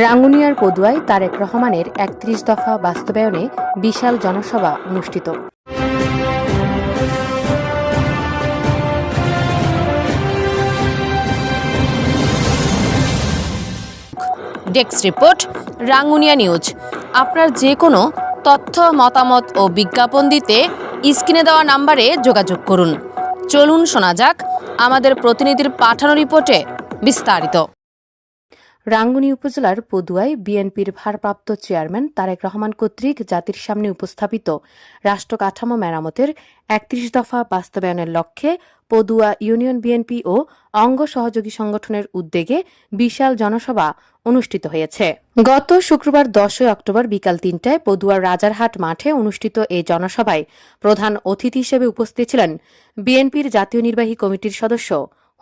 রাঙ্গুনিয়ার পদুয়ায় তারেক রহমানের একত্রিশ দফা বাস্তবায়নে বিশাল জনসভা অনুষ্ঠিত। Desk report, Rangunia news. আপনার যে কোনো তথ্য, মতামত ও বিজ্ঞাপন দিতে স্ক্রিনে দেওয়া নাম্বারে যোগাযোগ করুন। চলুন শোনা যাক আমাদের প্রতিনিধির পাঠানো রিপোর্টে বিস্তারিত। রাঙ্গুনি উপজেলার পদুয়ায় বিএনপির ভারপ্রাপ্ত চেয়ারম্যান তারেক রহমান কর্তৃক জাতির সামনে উপস্থাপিত রাষ্ট্র কাঠামো মেরামতের একত্রিশ দফা বাস্তবায়নের লক্ষ্যে পদুয়া ইউনিয়ন বিএনপি ও অঙ্গ সহযোগী সংগঠনের উদ্যোগে বিশাল জনসভা অনুষ্ঠিত হয়েছে। গত শুক্রবার দশই অক্টোবর বিকাল তিনটায় পদুয়ার রাজারহাট মাঠে অনুষ্ঠিত এই জনসভায় প্রধান অতিথি হিসেবে উপস্থিত ছিলেন বিএনপির জাতীয় নির্বাহী কমিটির সদস্য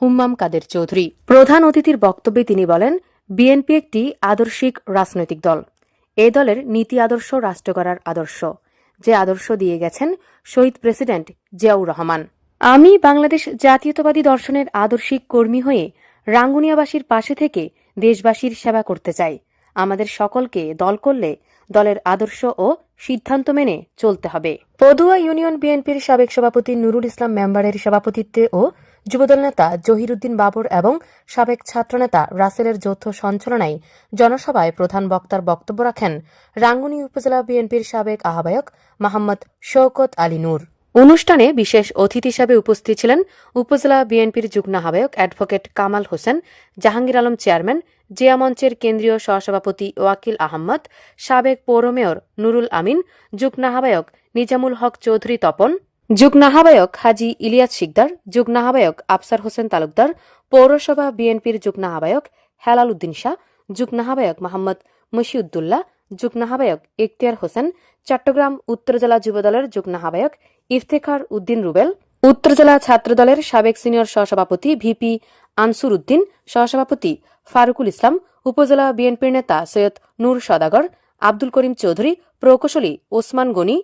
হুম্মাম কাদের চৌধুরী। প্রধান অতিথির বক্তব্যে তিনি বলেন বিএনপি একটি আদর্শিক রাজনৈতিক দল। এ দলের নীতি আদর্শ রাষ্ট্র করার আদর্শ। যে আদর্শ দিয়ে গেছেন শহীদ প্রেসিডেন্ট জিয়াউর রহমান। আমি বাংলাদেশ জাতীয়তাবাদী দর্শনের আদর্শিক কর্মী হয়ে রাঙ্গুনিয়াবাসীর পাশে থেকে দেশবাসীর সেবা করতে চাই। আমাদের সকলকে দল করলে দলের আদর্শ ও সিদ্ধান্ত মেনে চলতে হবে। পদুয়া ইউনিয়ন বিএনপির সাবেক সভাপতি নুরুল ইসলাম মেম্বারের সভাপতিত্বে ও যুবদল নেতা জহিরুদ্দিন বাবর এবং সাবেক ছাত্রনেতা রাসেলের যৌথ সঞ্চালনায় জনসভায় প্রধান বক্তার বক্তব্য রাখেন রাঙ্গুনি উপজেলা বিএনপির সাবেক আহ্বায়ক মোহাম্মদ শওকত আলী নূর। অনুষ্ঠানে বিশেষ অতিথি হিসাবে উপস্থিত ছিলেন উপজেলা বিএনপির যুগ্ম আহ্বায়ক অ্যাডভোকেট কামাল হোসেন, জাহাঙ্গীর আলম চেয়ারম্যান, জিয়া মঞ্চের কেন্দ্রীয় সহসভাপতি ওয়াকিল আহমদ সাবেক পৌর মেয়র নুরুল আমিন, যুগ্ম আহ্বায়ক নিজামুল হক চৌধুরী তপন যুগ্ম আহ্বায়ক হাজি ইলিয়াস শিকদার যুগ্ম আহ্বায়ক আফসার হোসেন তালুকদার, পৌরসভা বিএনপির যুগ্ম আহ্বায়ক হেলাল উদ্দিন শাহ যুগ্ম আহ্বায়ক মোহাম্মদ মশিউদ্দুল্লাহ যুগ্ম আহ্বায়ক ইখতিয়ার হোসেন, চট্টগ্রাম উত্তর জেলা যুবদলের যুগ্ম আহ্বায়ক ইফতেখার উদ্দিন রুবেল, উত্তর জেলা ছাত্রদলের সাবেক সিনিয়র সহসভাপতি ভিপি আনসুর উদ্দিন, সহসভাপতি ফারুকুল ইসলাম, উপজেলা বিএনপির নেতা সৈয়দ নূর সদাগর, আব্দুল করিম চৌধুরী, প্রকৌশলী ওসমান গনি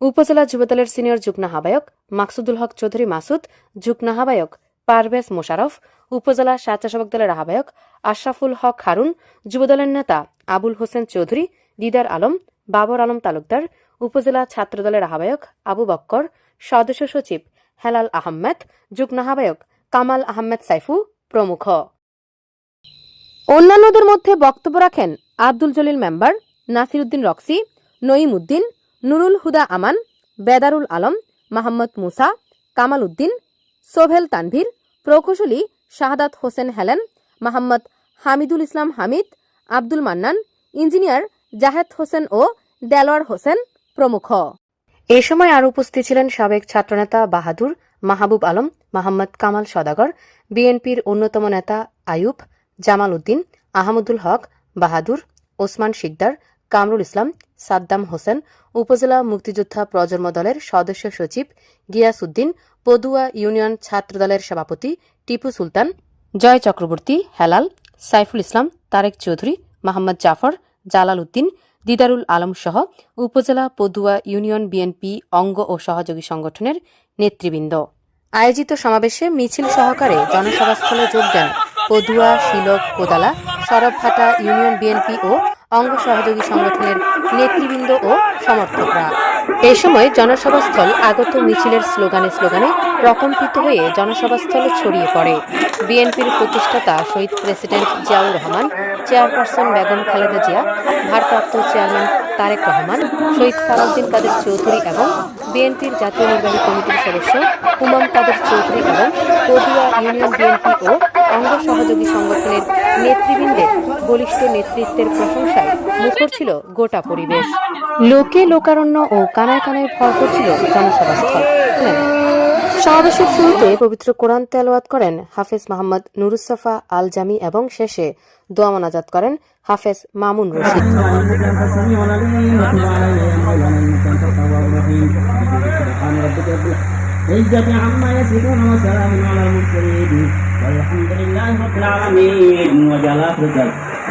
উপজেলা যুবদলের সিনিয়র যুগ্ম আহ্বায়ক মাকসুদুল হক চৌধুরী মাসুদ, যুগ্ম আহ্বায়ক পারভেজ মোশারফ, উপজেলা স্বেচ্ছাসেবক দলের আহ্বায়ক আশরাফুল হক হারুন, যুবদলের নেতা আবুল হোসেন চৌধুরী, দিদার আলম, বাবর আলম তালুকদার, উপজেলা ছাত্রদলের আহ্বায়ক আবু বক্কর সদস্য সচিব হেলাল আহমেদ, যুগ্ম আহ্বায়ক কামাল আহমেদ সাইফু প্রমুখ। অন্যান্যদের মধ্যে বক্তব্য রাখেন আব্দুল জলিল মেম্বার নাসিরুদ্দিন রক্সি নঈম উদ্দিন নুরুল হুদা আমান, বেদারুল আলম, মাহমদ মুসা, কামাল উদ্দিন সোহেল তানভীর, প্রকৌশলী শাহাদাত হোসেন হেলেন, মাহমদ হামিদুল ইসলাম হামিদ, আব্দুল মান্নান, ইঞ্জিনিয়ার জাহেদ হোসেন ও দেলোয়ার হোসেন প্রমুখ। এ সময় আর উপস্থিত ছিলেন সাবেক ছাত্রনেতা বাহাদুর, মাহবুব আলম মোহাম্মদ কামাল সদাগর, বিএনপির অন্যতম নেতা আয়ুব জামাল উদ্দিন, আহমদুল হক, বাহাদুর, ওসমান শিকদার কামরুল ইসলাম, সাদ্দাম হোসেন, উপজেলা মুক্তিযোদ্ধা প্রজন্ম দলের সদস্য সচিব গিয়াস উদ্দিন পদুয়া ইউনিয়ন ছাত্রদলের সভাপতি টিপু সুলতান, জয় চক্রবর্তী, হেলাল, সাইফুল ইসলাম, তারেক চৌধুরী, মোহাম্মদ জাফর, জালাল উদ্দিন, দিদারুল আলম সহ উপজেলা পদুয়া ইউনিয়ন বিএনপি অঙ্গ ও সহযোগী সংগঠনের নেতৃবৃন্দ। আয়োজিত সমাবেশে মিছিল সহকারে জনসভাস্থলে যোগ দেন পদুয়া, শিলক, কোদালা, সরবহাটা ইউনিয়ন বিএনপি ও অঙ্গ সহযোগী সংগঠনের নেতৃবৃন্দ ও সমর্থকরা। এ সময় জনসভাস্থল আগত মিছিলের স্লোগানে স্লোগানে প্রকম্পিত হয়ে জনসভাস্থলে ছড়িয়ে পড়ে। বিএনপির প্রতিষ্ঠাতা শহীদ প্রেসিডেন্ট জিয়াউর রহমান, চেয়ারপারসন বেগম খালেদা জিয়া, ভারপ্রাপ্ত চেয়ারম্যান তারেক রহমান, শহীদ সালাউদ্দিন কাদের চৌধুরী এবং বিএনপির জাতীয় নির্বাহী কমিটির সদস্য হুমাম কাদের চৌধুরী এবং পদুয়া ইউনিয়ন বিএনপি ও অঙ্গ সহযোগী সংগঠনের নেতৃবৃন্দের বলিষ্ঠ নেতৃত্বের প্রশংসায় মুখর ছিল গোটা পরিবেশ লোকে লোকারণ্য ও কানায় কানায় ভরপুর ছিল জনসভাস্থল সমাবেশের শুরুতে পবিত্র কোরআন তেলাওয়াত করেন হাফেজ মোহাম্মদ নুরুসফা আল জামি এবং শেষে দোয়া মোনাজাত করেন হাফেজ মামুন রশিদ عزة عما يصفون وسلام على المرسلين والحمد لله رب العالمين وجعل آخر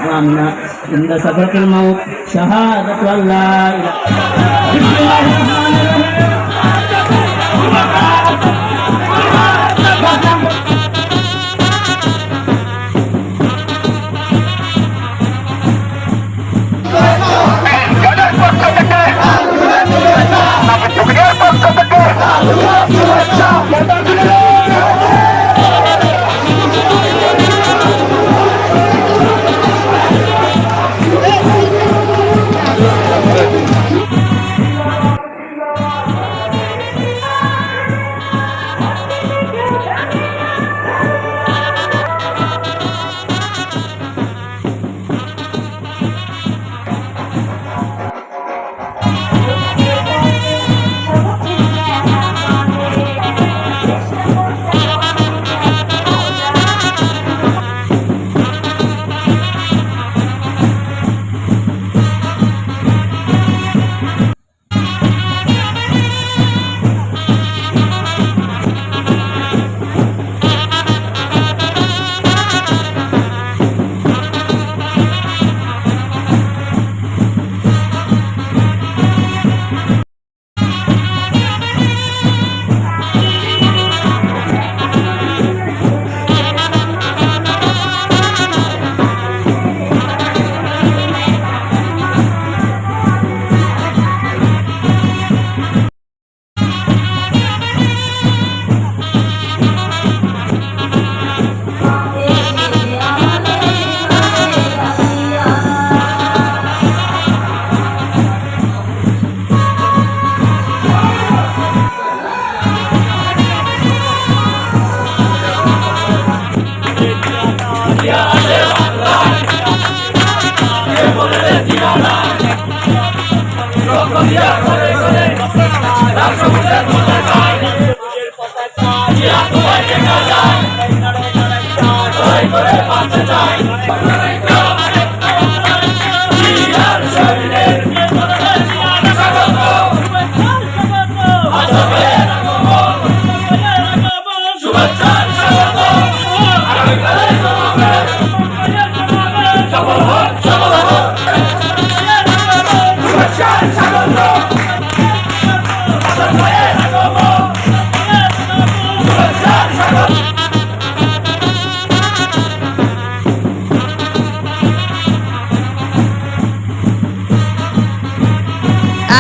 كلامنا عند سكرة الموت شهادة أن لا إله بسم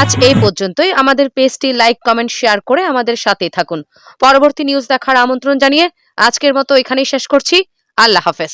আজ এই পর্যন্তই। আমাদের পেজটি লাইক কমেন্ট শেয়ার করে আমাদের সাথেই থাকুন। পরবর্তী নিউজ দেখার আমন্ত্রণ জানিয়ে আজকের মতো এখানেই শেষ করছি। আল্লাহ হাফেজ।